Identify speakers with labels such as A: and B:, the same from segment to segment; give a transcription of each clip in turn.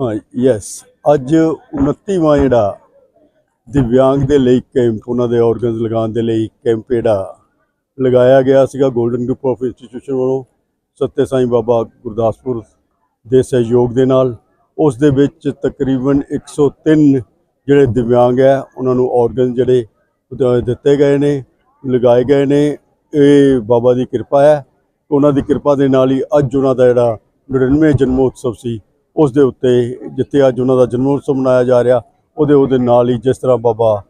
A: ਹਾਂ ਯੈਸ ਅੱਜ 29ਵਾਂ ਜਿਹੜਾ ਦਿਵਿਆਂਗ ਦੇ ਲਈ ਕੈਂਪ, ਉਹਨਾਂ ਦੇ ਆਰਗਨਸ ਲਗਾਉਣ ਦੇ ਲਈ ਕੈਂਪ ਜਿਹੜਾ ਲਗਾਇਆ ਗਿਆ ਸੀਗਾ 골ਡਨ ਗਰੁੱਪ ਆਫ ਇੰਸਟੀਟਿਊਸ਼ਨ ਵੱਲੋਂ। ਸੱਤੇ ਸਾਈਂ ਬਾਬਾ ਗੁਰਦਾਸਪੁਰ ਦੇ ਸਹਿਯੋਗ ਦੇ ਨਾਲ ਉਸ ਦੇ ਵਿੱਚ ਤਕਰੀਬਨ 103 ਜਿਹੜੇ ਦਿਵਿਆਂਗ ਹੈ, ਉਹਨਾਂ ਨੂੰ ਆਰਗਨ ਜਿਹੜੇ ਦਿੱਤੇ ਗਏ ਨੇ, ਲਗਾਏ ਗਏ ਨੇ। ਇਹ ਬਾਬਾ ਦੀ ਕਿਰਪਾ ਹੈ। ਉਹਨਾਂ ਦੀ ਕਿਰਪਾ ਦੇ ਨਾਲ ਹੀ ਅੱਜ ਉਹਨਾਂ ਦਾ ਜਿਹੜਾ 99 ਜਨਮੋਤਸਵ ਸੀ ਉਸ ਦੇ ਉੱਤੇ ਜਿੱਥੇ ਅੱਜ ਉਹਨਾਂ ਦਾ ਜਨਮੋਤਸਵ ਮਨਾਇਆ ਜਾ ਰਿਹਾ, ਉਹਦੇ ਉਹਦੇ ਨਾਲ ਹੀ ਜਿਸ ਤਰ੍ਹਾਂ ਬਾਬਾ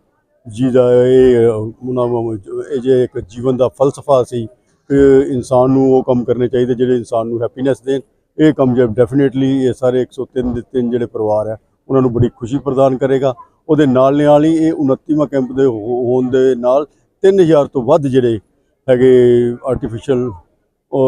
A: ਜੀ ਦਾ ਇਹ, ਉਹਨਾਂ ਇਹ ਜੇ ਇੱਕ ਜੀਵਨ ਦਾ ਫਲਸਫਾ ਸੀ ਇਨਸਾਨ ਨੂੰ ਉਹ ਕੰਮ ਕਰਨੇ ਚਾਹੀਦੇ ਜਿਹੜੇ ਇਨਸਾਨ ਨੂੰ ਹੈਪੀਨੈਸ ਦੇਣ, ਇਹ ਕੰਮ ਜੇ ਡੈਫੀਨੇਟਲੀ ਇਹ ਸਾਰੇ 103 ਦੇ ਤਿੰਨ ਜਿਹੜੇ ਪਰਿਵਾਰ ਹੈ, ਉਹਨਾਂ ਨੂੰ ਬੜੀ ਖੁਸ਼ੀ ਪ੍ਰਦਾਨ ਕਰੇਗਾ। ਉਹਦੇ ਨਾਲ ਨਾਲ ਹੀ ਇਹ 29ਵਾਂ ਕੈਂਪ ਦੇ ਹੋ- ਹੋਣ ਦੇ ਨਾਲ 3000 ਤੋਂ ਵੱਧ ਜਿਹੜੇ ਹੈਗੇ ਆਰਟੀਫੀਸ਼ੀਅਲ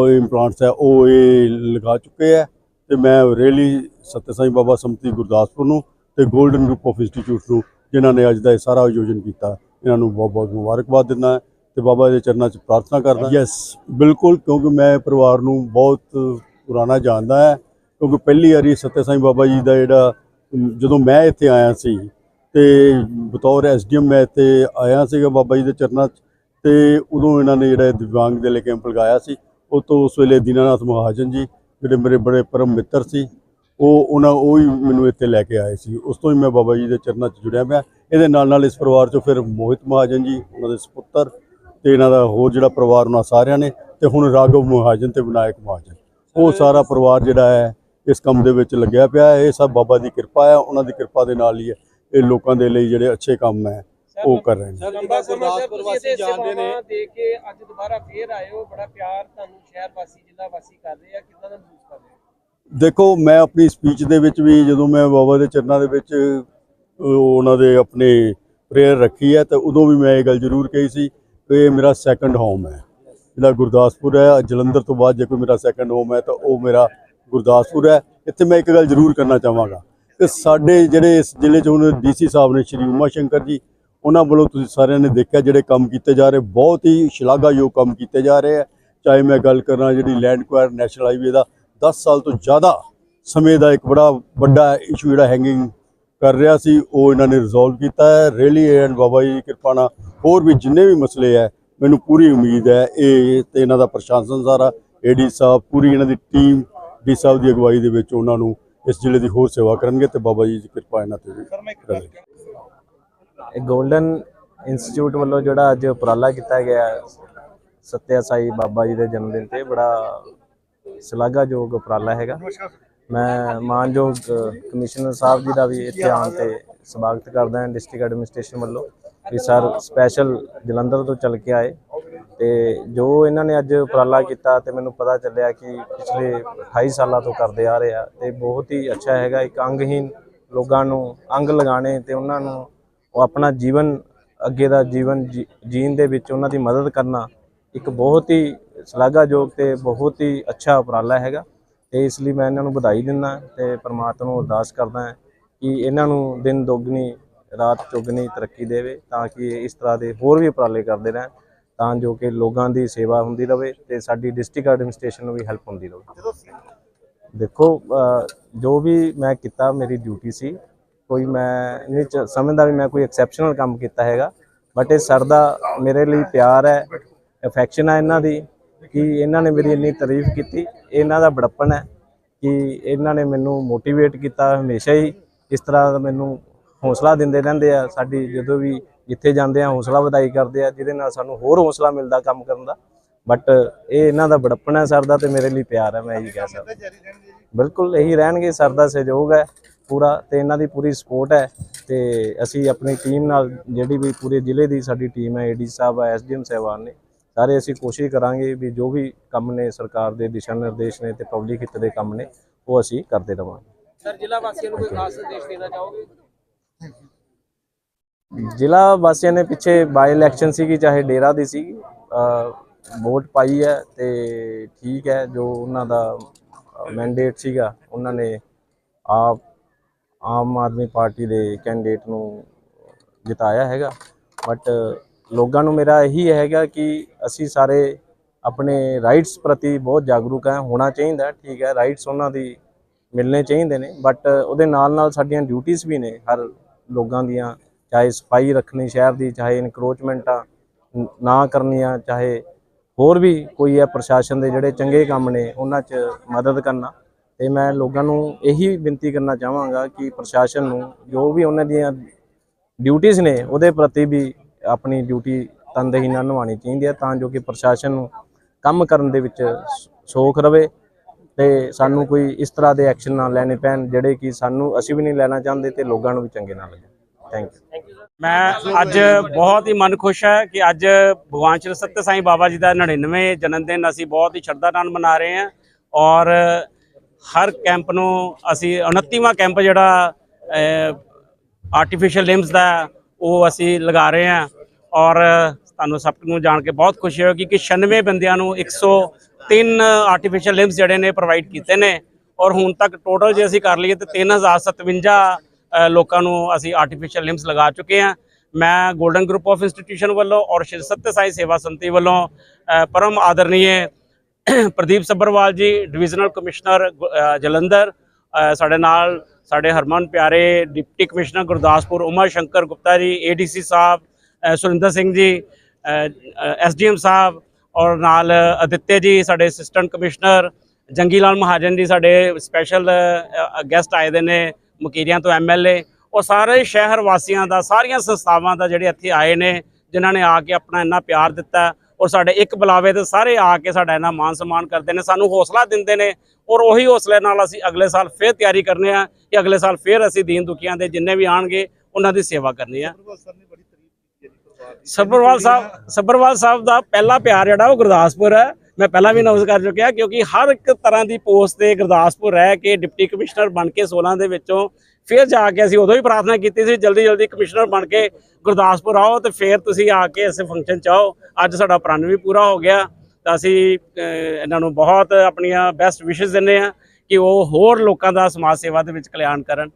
A: ਇੰਪਲਾਂਟਸ ਹੈ, ਉਹ ਇਹ ਲਗਾ ਚੁੱਕੇ ਹੈ। ਤੇ ਮੈਂ ਰੇਲੀ ਸਤਿ ਸਾਈਂ ਬਾਬਾ ਸਮਤੀ ਗੁਰਦਾਸਪੁਰ ਨੂੰ ਤੇ 골ਡਨ ਗਰੁੱਪ ਆਫ ਇੰਸਟੀਚਿਊਟ ਨੂੰ ਜਿਨ੍ਹਾਂ ਨੇ ਅੱਜ ਦਾ ਇਹ ਸਾਰਾ ਆਯੋਜਨ ਕੀਤਾ ਇਹਨਾਂ ਨੂੰ ਬਹੁਤ ਬਹੁਤ ਮੁਬਾਰਕਬਾਦ ਦਿੰਦਾ ਤੇ ਬਾਬਾ ਦੇ ਚਰਨਾਂ 'ਚ ਪ੍ਰਾਰਥਨਾ ਕਰਦਾ ਯੈਸ ਬਿਲਕੁਲ ਕਿਉਂਕਿ ਮੈਂ ਪਰਿਵਾਰ ਨੂੰ ਬਹੁਤ ਪੁਰਾਣਾ ਜਾਣਦਾ ਹੈ ਕਿਉਂਕਿ ਪਹਿਲੀ ਵਾਰੀ ਸਤਿ ਸਾਈਂ ਬਾਬਾ ਜੀ ਦਾ ਜਿਹੜਾ ਜਦੋਂ ਮੈਂ ਇੱਥੇ ਆਇਆ ਸੀ ਤੇ ਬਤੌਰ ਐਸਡੀਐਮ ਮੈਂ ਇੱਥੇ ਆਇਆ ਸੀਗਾ ਬਾਬਾ ਜੀ ਦੇ ਚਰਨਾਂ 'ਚ ਤੇ ਉਦੋਂ ਇਹਨਾਂ ਨੇ ਜਿਹੜਾ ਦਿਵਿਆਂਗ ਦੇ ਲਈ ਕੈਂਪ ਲਗਾਇਆ ਸੀ। ਉਹ ਤੋਂ ਉਸ ਵੇਲੇ ਦੀਨਾਨਾਥ ਮਹਾਜਨ ਜੀ ਜਿਹੜੇ ਮੇਰੇ ਬੜੇ ਪਰਮ ਮਿੱਤਰ ਸੀ, ਉਹ ਉਹਨਾਂ, ਉਹ ਹੀ ਮੈਨੂੰ ਇੱਥੇ ਲੈ ਕੇ ਆਏ ਸੀ। ਉਸ ਤੋਂ ਹੀ ਮੈਂ ਬਾਬਾ ਜੀ ਦੇ ਚਰਨਾਂ 'ਚ ਜੁੜਿਆ ਪਿਆ। ਇਹਦੇ ਨਾਲ ਨਾਲ ਇਸ ਪਰਿਵਾਰ 'ਚੋਂ ਫਿਰ ਮੋਹਿਤ ਮਹਾਜਨ ਜੀ, ਉਹਨਾਂ ਦੇ ਸੁਪੁੱਤਰ ਤੇ ਇਹਨਾਂ ਦਾ ਹੋਰ ਜਿਹੜਾ ਪਰਿਵਾਰ ਉਹਨਾਂ ਸਾਰਿਆਂ ਨੇ ਤੇ ਹੁਣ ਰਾਘਵ ਮਹਾਜਨ ਤੇ ਵਿਨਾਇਕ ਮਹਾਜਨ। ਉਹ ਸਾਰਾ ਪਰਿਵਾਰ ਜਿਹੜਾ ਹੈ, ਇਸ ਕੰਮ ਦੇ ਵਿੱਚ ਲੱਗਿਆ ਪਿਆ ਇਹ ਸਭ ਬਾਬਾ ਦੀ ਕਿਰਪਾ ਹੈ, ਉਹਨਾਂ ਦੀ ਕਿਰਪਾ ਦੇ ਨਾਲ ਹੀ ਹੈ ਇਹ ਲੋਕਾਂ ਦੇ ਲਈ ਜਿਹੜੇ ਅੱਛੇ ਕੰਮ ਹੈ। ਉਹ ਕਰ ਰਹੇ ਨੇ।
B: ਸਰ
C: ਲੰਬਾ
B: ਜਿੱਦਾਂ
C: ਸਮਾਂ
B: ਗੁਰਦਾਸਪੁਰ
C: ਤੁਸੀਂ
B: ਵਾਸੀ
C: ਇਹਦੇ
B: ਜਾਣਦੇ ਨੇ।
C: ਸੇਵਾਵਾਂ ਦੇ ਕੇ ਅੱਜ ਦੁਬਾਰਾ ਫੇਰ ਆਏ ਹੋ ਬੜਾ ਪਿਆਰ ਤੁਹਾਨੂੰ ਸ਼ਹਿਰ ਵਾਸੀ ਜ਼ਿਲ੍ਹਾ ਵਾਸੀ ਕਰ ਰਹੇ ਆ। ਕਿੰਨਾ ਦਾ ਮਹਿਸੂਸ ਕਰ ਰਹੇ
A: ਦੇਖੋ ਮੈਂ ਆਪਣੀ ਸਪੀਚ ਦੇ ਵਿੱਚ ਵੀ ਜਦੋਂ ਮੈਂ ਬਾਬਾ ਦੇ ਚਰਨਾਂ ਦੇ ਵਿੱਚ ਉਹਨਾਂ ਦੇ ਆਪਣੇ ਪ੍ਰੇਅਰ ਰੱਖੀ ਹੈ ਤਾਂ ਉਦੋਂ ਵੀ ਮੈਂ ਇਹ ਗੱਲ ਜ਼ਰੂਰ ਕਹੀ ਸੀ ਕਿ ਇਹ ਮੇਰਾ ਸੈਕੰਡ ਹੋਮ ਹੈ। ਜਿਹੜਾ ਗੁਰਦਾਸਪੁਰ ਹੈ। ਜਲੰਧਰ ਤੋਂ ਬਾਅਦ ਜੇ ਕੋਈ ਮੇਰਾ ਸੈਕੰਡ ਹੋਮ ਹੈ ਤਾਂ ਉਹ ਮੇਰਾ ਗੁਰਦਾਸਪੁਰ ਹੈ। ਇੱਥੇ ਮੈਂ ਇੱਕ ਗੱਲ ਜ਼ਰੂਰ ਕਰਨਾ ਚਾਹਾਂਗਾ ਕਿ ਸਾਡੇ ਜਿਹੜੇ ਇਸ ਜ਼ਿਲ੍ਹੇ 'ਚ ਹੁਣ ਡੀਸੀ ਸਾਹਿਬ ਨੇ ਸ਼੍ਰੀ ਉਮਾ ਸ਼ੰਕਰ ਜੀ ਉਹਨਾਂ ਵੱਲੋਂ ਤੁਸੀਂ ਸਾਰਿਆਂ ਨੇ ਦੇਖਿਆ ਜਿਹੜੇ ਕੰਮ ਕੀਤੇ ਜਾ ਰਹੇ ਬਹੁਤ ਹੀ ਸ਼ਲਾਘਾਯੋਗ ਕੰਮ ਕੀਤੇ ਜਾ ਰਹੇ ਆ। ਚਾਹੇ ਮੈਂ ਗੱਲ ਕਰਾਂ ਜਿਹੜੀ ਲੈਂਡ ਕੁਆਰ ਨੈਸ਼ਨਲ ਹਾਈਵੇ ਦਾ 10 ਸਾਲ ਤੋਂ ਜ਼ਿਆਦਾ ਸਮੇਂ ਦਾ ਇੱਕ ਬੜਾ ਵੱਡਾ ਇਸ਼ੂ ਜਿਹੜਾ ਹੈਂਗਿੰਗ ਕਰ ਰਿਹਾ ਸੀ ਉਹ ਇਹਨਾਂ ਨੇ ਰਿਜ਼ੋਲਵ ਕੀਤਾ ਹੈ। ਰੈਲੀ ਐਂਡ ਬਾਬਾ ਜੀ ਦੀ ਕਿਰਪਾ ਨਾਲ ਹੋਰ ਵੀ ਜਿੰਨੇ ਵੀ ਮਸਲੇ ਹੈ ਮੈਨੂੰ ਪੂਰੀ ਉਮੀਦ ਹੈ ਇਹ ਤੇ ਇਹਨਾਂ ਦਾ ਪ੍ਰਸ਼ਾਸਨ ਸਾਰਾ ਏਡੀ ਸਾਹਿਬ ਪੂਰੀ ਇਹਨਾਂ ਦੀ ਟੀਮ ਡੀ ਸਾਹਿਬ ਦੀ ਅਗਵਾਈ ਦੇ ਵਿੱਚ ਉਹਨਾਂ ਨੂੰ ਇਸ ਜ਼ਿਲ੍ਹੇ ਦੀ ਹੋਰ ਸੇਵਾ ਕਰਨਗੇ ਤੇ ਬਾਬਾ ਜੀ ਦੀ ਕਿਰਪਾ ਇਹਨਾਂ ਤੇ ਵੀ
D: ਇਹ 골ਡਨ ਇੰਸਟੀਚਿਊਟ ਵੱਲੋਂ ਜਿਹੜਾ ਅੱਜ ਉਪਰਾਲਾ ਕੀਤਾ ਗਿਆ ਹੈ, ਸਾਈ ਬਾਬਾ ਜੀ ਦੇ ਜਨਮ ਦਿਨ ਤੇ ਬੜਾ ਸ਼ਲਾਘਾਯੋਗ ਉਪਰਾਲਾ ਹੈਗਾ। ਮੈਂ ਮਾਨਯੋਗ ਕਮਿਸ਼ਨਰ ਸਾਹਿਬ ਜੀ ਦਾ ਵੀ ਇੱਥੇ ਆਉਣ ਤੇ ਸਵਾਗਤ ਕਰਦਾ ਹਾਂ ਡਿਸਟ੍ਰਿਕਟ ਐਡਮਿਨਿਸਟ੍ਰੇਸ਼ਨ ਵੱਲੋਂ ਕਿ ਸਰ ਸਪੈਸ਼ਲ ਜਲੰਧਰ ਤੋਂ ਚੱਲ ਕੇ ਆਏ ਤੇ ਜੋ ਇਹਨਾਂ ਨੇ ਅੱਜ ਉਪਰਾਲਾ ਕੀਤਾ ਤੇ ਮੈਨੂੰ ਪਤਾ ਚੱਲਿਆ ਕਿ ਪਿਛਲੇ 28 ਸਾਲਾਂ ਤੋਂ ਕਰਦੇ ਆ ਰਹੇ ਆ ਤੇ ਬਹੁਤ ਹੀ ਅੱਛਾ ਹੈਗਾ। ਇੱਕ ਅੰਗਹੀਨ ਲੋਕਾਂ ਨੂੰ ਅੰਗ ਲਗਾਣੇ ਤੇ ਉਹਨਾਂ ਨੂੰ ਉਹ ਆਪਣਾ ਜੀਵਨ ਅੱਗੇ ਦਾ ਜੀਵਨ ਜੀਣ ਦੇ ਵਿੱਚ ਉਹਨਾਂ ਦੀ ਮਦਦ ਕਰਨਾ ਇੱਕ ਬਹੁਤ ਹੀ ਸ਼ਲਾਘਾਯੋਗ ਤੇ ਬਹੁਤ ਹੀ ਅੱਛਾ ਉਪਰਾਲਾ ਹੈਗਾ। ਤੇ ਇਸ ਲਈ ਮੈਂ ਇਹਨਾਂ ਨੂੰ ਵਧਾਈ ਦਿੰਦਾ ਤੇ ਪ੍ਰਮਾਤਮਾ ਨੂੰ ਅਰਦਾਸ ਕਰਦਾ ਕਿ ਇਹਨਾਂ ਨੂੰ ਦਿਨ ਦੁੱਗਣੀ ਰਾਤ ਚੌਗਣੀ ਤਰੱਕੀ ਦੇਵੇ ਤਾਂ ਕਿ ਇਸ ਤਰ੍ਹਾਂ ਦੇ ਹੋਰ ਵੀ ਉਪਰਾਲੇ ਕਰਦੇ ਰਹਿਣ ਤਾਂ ਜੋ ਕਿ ਲੋਕਾਂ ਦੀ ਸੇਵਾ ਹੁੰਦੀ ਰਹੇ ਤੇ ਸਾਡੀ ਡਿਸਟ੍ਰਿਕਟ ਐਡਮਿਨਿਸਟ੍ਰੇਸ਼ਨ ਨੂੰ ਵੀ ਹੈਲਪ ਹੁੰਦੀ ਰਹੇ ਦੇਖੋ ਜੋ ਵੀ ਮੈਂ ਕੀਤਾ ਮੇਰੀ ਡਿਊਟੀ ਸੀ। ਕੋਈ ਮੈਂ ਨਹੀਂ ਚ- ਸਮਝਦਾ ਵੀ ਮੈਂ ਕੋਈ ਐਕਸੈਪਸ਼ਨਲ ਕੰਮ ਕੀਤਾ ਹੈਗਾ ਬਟ ਇਹ ਸਰ ਦਾ ਮੇਰੇ ਲਈ ਪਿਆਰ ਹੈ ਅਫੈਕਸ਼ਨ ਹੈ ਇਹਨਾਂ ਦੀ, ਕਿ ਇਹਨਾਂ ਨੇ ਮੇਰੀ ਇੰਨੀ ਤਾਰੀਫ ਕੀਤੀ, ਇਹਨਾਂ ਦਾ ਬੜਪਨ ਹੈ, ਕਿ ਇਹਨਾਂ ਨੇ ਮੈਨੂੰ ਮੋਟੀਵੇਟ ਕੀਤਾ ਹਮੇਸ਼ਾ ਹੀ, ਇਸ ਤਰ੍ਹਾਂ ਮੈਨੂੰ ਹੌਸਲਾ ਦਿੰਦੇ ਰਹਿੰਦੇ ਆ, ਸਾਡੀ ਜਦੋਂ ਵੀ ਜਿੱਥੇ ਜਾਂਦੇ ਆ ਹੌਸਲਾ ਵਧਾਈ ਕਰਦੇ ਆ, ਜਿਹਦੇ ਨਾਲ ਸਾਨੂੰ ਹੋਰ ਹੌਸਲਾ ਮਿਲਦਾ ਕੰਮ ਕਰਨ ਦਾ ਬਟ ਇਹ ਇਹਨਾਂ ਦਾ ਬੜਪਨ ਹੈ ਸਰ ਦਾ ਤੇ ਮੇਰੇ ਲਈ ਪਿਆਰ ਹੈ, ਮੈਂ ਇਹੀ ਕਹਿ ਸਕਦਾ। ਬਿਲਕੁਲ ਇਹੀ ਰਹਿਣਗੇ, ਸਰ ਦਾ ਸਹਿਯੋਗ ਹੈ ਪੂਰਾ ਤੇ ਇਹਨਾਂ ਦੀ ਪੂਰੀ ਸਪੋਰਟ ਹੈ ਤੇ ਅਸੀਂ ਆਪਣੀ ਟੀਮ ਨਾਲ ਜਿਹੜੀ ਵੀ ਪੂਰੇ ਜ਼ਿਲ੍ਹੇ ਦੀ ਸਾਡੀ ਟੀਮ ਹੈ ਏਡੀ ਸਾਹਿਬ ਹੈ ਐਸਡੀਐਮ ਸਾਹਿਬਾਨ ਨੇ ਸਾਰੇ ਅਸੀਂ ਕੋਸ਼ਿਸ਼ ਕਰਾਂਗੇ ਵੀ ਜੋ ਵੀ ਕੰਮ ਨੇ ਸਰਕਾਰ ਦੇ ਦਿਸ਼ਾ ਨਿਰਦੇਸ਼ ਨੇ ਤੇ ਪਬਲਿਕ ਹਿੱਤ ਦੇ ਕੰਮ ਨੇ ਉਹ ਅਸੀਂ ਕਰਦੇ ਰਵਾਂਗੇ।
C: ਸਰ ਜ਼ਿਲ੍ਹਾ ਵਾਸੀਆਂ ਨੂੰ ਕੋਈ ਖਾਸ ਸੰਦੇਸ਼ ਦੇਣਾ ਚਾਹੋਗੇ?
D: ਜ਼ਿਲ੍ਹਾ ਵਾਸੀਆਂ ਨੇ ਪਿੱਛੇ ਬਾਈ ਇਲੈਕਸ਼ਨ ਸੀਗੀ ਚਾਹੇ ਡੇਰਾ ਦੀ ਸੀਗੀ ਵੋਟ ਪਾਈ ਹੈ ਤੇ ਠੀਕ ਹੈ ਜੋ ਉਹਨਾਂ ਦਾ ਮੈਂਡੇਟ ਸੀਗਾ ਉਹਨਾਂ ਨੇ ਆਪ ਆਮ ਆਦਮੀ ਪਾਰਟੀ ਦੇ ਕੈਂਡੀਡੇਟ ਨੂੰ ਜਿਤਾਇਆ ਹੈਗਾ। ਬਟ ਲੋਕਾਂ ਨੂੰ ਮੇਰਾ ਇਹੀ ਹੈਗਾ ਕਿ ਅਸੀਂ ਸਾਰੇ ਆਪਣੇ ਰਾਈਟਸ ਪ੍ਰਤੀ ਬਹੁਤ ਜਾਗਰੂਕ ਹੈ, ਹੋਣਾ ਚਾਹੀਦਾ, ਠੀਕ ਹੈ ਰਾਈਟਸ ਉਹਨਾਂ ਦੀ ਮਿਲਣੇ ਚਾਹੀਦੇ ਨੇ। ਬਟ ਉਹਦੇ ਨਾਲ ਨਾਲ ਸਾਡੀਆਂ ਡਿਊਟੀਆਂ ਵੀ ਨੇ, ਹਰ ਲੋਕਾਂ ਦੀਆਂ, ਚਾਹੇ ਸਫ਼ਾਈ ਰੱਖਣੀ ਸ਼ਹਿਰ ਦੀ, ਚਾਹੇ ਇਨਕਰੋਚਮੈਂਟਾਂ ਨਾ ਕਰਨੀਆਂ, ਚਾਹੇ ਹੋਰ ਵੀ ਕੋਈ ਹੈ ਪ੍ਰਸ਼ਾਸਨ ਦੇ ਜਿਹੜੇ ਚੰਗੇ ਕੰਮ ਨੇ, ਉਹਨਾਂ 'ਚ ਮਦਦ ਕਰਨਾ। ਤੇ ਮੈਂ ਲੋਕਾਂ ਨੂੰ ਇਹੀ ਬੇਨਤੀ ਕਰਨਾ ਚਾਹਾਂਗਾ ਕਿ ਪ੍ਰਸ਼ਾਸਨ ਨੂੰ ਜੋ ਵੀ ਉਹਨਾਂ ਦੀਆਂ ਡਿਊਟੀਆਂ ਨੇ, ਉਹਦੇ ਪ੍ਰਤੀ ਵੀ ਆਪਣੀ ਡਿਊਟੀ ਤਨਦੇਹੀ ਨਾਲ ਨਿਭਾਉਣੀ ਚਾਹੀਦੀ ਹੈ ਤਾਂ ਜੋ ਕਿ ਪ੍ਰਸ਼ਾਸਨ ਨੂੰ ਕੰਮ ਕਰਨ ਦੇ ਵਿੱਚ ਸ- ਸੌਖ ਰਵੇ ਤੇ ਸਾਨੂੰ ਕੋਈ ਇਸ ਤਰ੍ਹਾਂ ਦੇ ਐਕਸ਼ਨ ਨਾ ਲੈਣੇ ਪੈਣ ਜਿਹੜੇ ਕਿ ਸਾਨੂੰ ਅਸੀਂ ਵੀ ਨਹੀਂ ਲੈਣਾ ਚਾਹੁੰਦੇ ਤੇ ਲੋਕਾਂ ਨੂੰ ਵੀ ਚੰਗੇ ਨਾ ਲੱਗੇ ਥੈਂਕ ਯੂ
B: ਮੈਂ ਅੱਜ ਬਹੁਤ ਹੀ ਮਨ ਖੁਸ਼ ਹੈ ਕਿ ਅੱਜ ਭਗਵਾਨ ਸ਼੍ਰੀ ਸਤਿ ਸਾਈਂ ਬਾਬਾ ਜੀ ਦਾ 99ਵੇਂ ਜਨਮ ਦਿਨ ਅਸੀਂ ਬਹੁਤ ਹੀ ਸ਼ਰਧਾ ਨਾਲ ਮਨਾ ਰਹੇ ਹਾਂ ਔਰ ਹਰ ਕੈਂਪ ਨੂੰ ਅਸੀਂ 29ਵਾਂ ਕੈਂਪ ਜਿਹੜਾ ਆਰਟੀਫੀਸ਼ੀਅਲ ਲਿੰਬਸ ਦਾ ਉਹ ਅਸੀਂ ਲਗਾ ਰਹੇ ਹਾਂ। ਔਰ ਤੁਹਾਨੂੰ ਸਭ ਨੂੰ ਜਾਣ ਕੇ ਬਹੁਤ ਖੁਸ਼ੀ ਹੋਏਗੀ ਕਿ 96 ਬੰਦਿਆਂ ਨੂੰ 103 ਆਰਟੀਫੀਸ਼ੀਅਲ ਲਿੰਬਸ ਜਿਹੜੇ ਨੇ ਪ੍ਰੋਵਾਈਡ ਕੀਤੇ ਨੇ। ਔਰ ਹੁਣ ਤੱਕ ਟੋਟਲ ਜੇ ਅਸੀਂ ਕਰ ਲਈਏ ਤੇ 3057 ਅ, ਲੋਕਾਂ ਨੂੰ ਅਸੀਂ ਆਰਟੀਫੀਸ਼ੀਅਲ ਲਿੰਬਸ ਲਗਾ ਚੁੱਕੇ ਹਾਂ। ਮੈਂ ਗੋਲਡਨ ਗਰੁੱਪ ਆਫ ਇੰਸਟੀਟਿਊਸ਼ਨ ਵੱਲੋਂ ਔਰ ਸ਼੍ਰੀ ਸਤਿ ਸਾਈ ਸੇਵਾ ਸੰਤੀ ਵੱਲੋਂ ਪਰਮ ਆਦਰਨੀਏ ਪ੍ਰਦੀਪ ਸੱਭਰਵਾਲ ਜੀ ਡਿਵੀਜ਼ਨਲ ਕਮਿਸ਼ਨਰ ਗੁ- ਜਲੰਧਰ ਸਾਡੇ ਨਾਲ ਸਾਡੇ ਹਰਮਨ ਪਿਆਰੇ ਡਿਪਟੀ ਕਮਿਸ਼ਨਰ ਗੁਰਦਾਸਪੁਰ ਉਮਰ ਸ਼ੰਕਰ ਗੁਪਤਾ ਜੀ ਏਡੀਸੀ ਸਾਹਿਬ ਸੁਰਿੰਦਰ ਸਿੰਘ ਜੀ ਐਸਡੀਐਮ ਸਾਹਿਬ ਔਰ ਨਾਲ ਅਦਿੱਤੇ ਜੀ, ਸਾਡੇ ਅਸਿਸਟੈਂਟ ਕਮਿਸ਼ਨਰ ਜੰਗੀ ਲਾਲ ਮਹਾਜਨ ਜੀ, ਸਾਡੇ ਸਪੈਸ਼ਲ ਗੈਸਟ ਆਏ ਦੇ ਨੇ ਮਕੀਰੀਆਂ ਤੋਂ ਐਮਐਲਏ ਉਹ ਸਾਰੇ ਸ਼ਹਿਰ ਵਾਸੀਆਂ ਦਾ, ਸਾਰੀਆਂ ਸੰਸਥਾਵਾਂ ਦਾ ਜਿਹੜੇ ਇੱਥੇ ਆਏ ਨੇ, ਜਿਨ੍ਹਾਂ ਨੇ ਆ ਕੇ ਆਪਣਾ ਇੰਨਾ ਪਿਆਰ ਦਿੱਤਾ ਔਰ ਸਾਡੇ ਇੱਕ ਬੁਲਾਵੇ ਤੇ ਸਾਰੇ ਆ ਕੇ ਸਾਡਾ ਇੰਨਾ ਮਾਨ ਸਨਮਾਨ ਕਰਦੇ ਨੇ ਸਾਨੂੰ ਹੌਸਲਾ ਦਿੰਦੇ ਨੇ ਔਰ ਉਹੀ ਹੌਸਲੇ ਨਾਲ ਅਸੀਂ ਅਗਲੇ ਸਾਲ ਫੇਰ ਤਿਆਰੀ ਕਰਨੇ ਆ ਕਿ ਅਗਲੇ ਸਾਲ ਫੇਰ ਅਸੀਂ ਦੀਨ ਦੁਖੀਆਂ ਦੇ ਜਿੰਨੇ ਵੀ ਆਣਗੇ ਉਹਨਾਂ ਦੀ ਸੇਵਾ ਕਰਨੀ ਆ। ਸੱਬਰਵਾਲ ਸਾਹਿਬ ਸੱਬਰਵਾਲ ਸਾਹਿਬ ਦਾ ਪਹਿਲਾ ਪਿਆਰ ਜਿਹੜਾ ਉਹ ਗੁਰਦਾਸਪੁਰ ਹੈ। ਮੈਂ ਪਹਿਲਾਂ ਵੀ ਅਨਾਉਂਸ ਕਰ ਚੁੱਕਿਆ ਕਿਉਂਕਿ ਹਰ ਇੱਕ ਤਰ੍ਹਾਂ ਦੀ ਪੋਸਟ ਤੇ ਗੁਰਦਾਸਪੁਰ ਰਹਿ ਕੇ ਡਿਪਟੀ ਕਮਿਸ਼ਨਰ ਬਣ ਕੇ 16 ਦੇ ਵਿੱਚੋਂ ਫਿਰ ਜਾ ਕੇ ਅਸੀਂ ਉਦੋਂ ਵੀ ਪ੍ਰਾਰਥਨਾ ਕੀਤੀ ਸੀ, ਜਲਦੀ ਜਲਦੀ ਕਮਿਸ਼ਨਰ ਬਣ ਕੇ ਗੁਰਦਾਸਪੁਰ ਆਓ ਤੇ ਫਿਰ ਤੁਸੀਂ ਆ ਕੇ ਇਸ ਫੰਕਸ਼ਨ ਚ ਆਓ। ਅੱਜ ਸਾਡਾ ਪ੍ਰਣ ਵੀ ਪੂਰਾ ਹੋ ਗਿਆ। ਤਾਂ ਅਸੀਂ ਇਹਨਾਂ ਨੂੰ ਬਹੁਤ ਆਪਣੀਆਂ ਬੈਸਟ ਵਿਸ਼ੇਸ ਦਿੰਦੇ ਆ ਕਿ ਉਹ ਹੋਰ ਲੋਕਾਂ ਦਾ ਸਮਾਜ ਸੇਵਾ ਦੇ ਵਿੱਚ ਕਲਿਆਣ ਕਰਨ।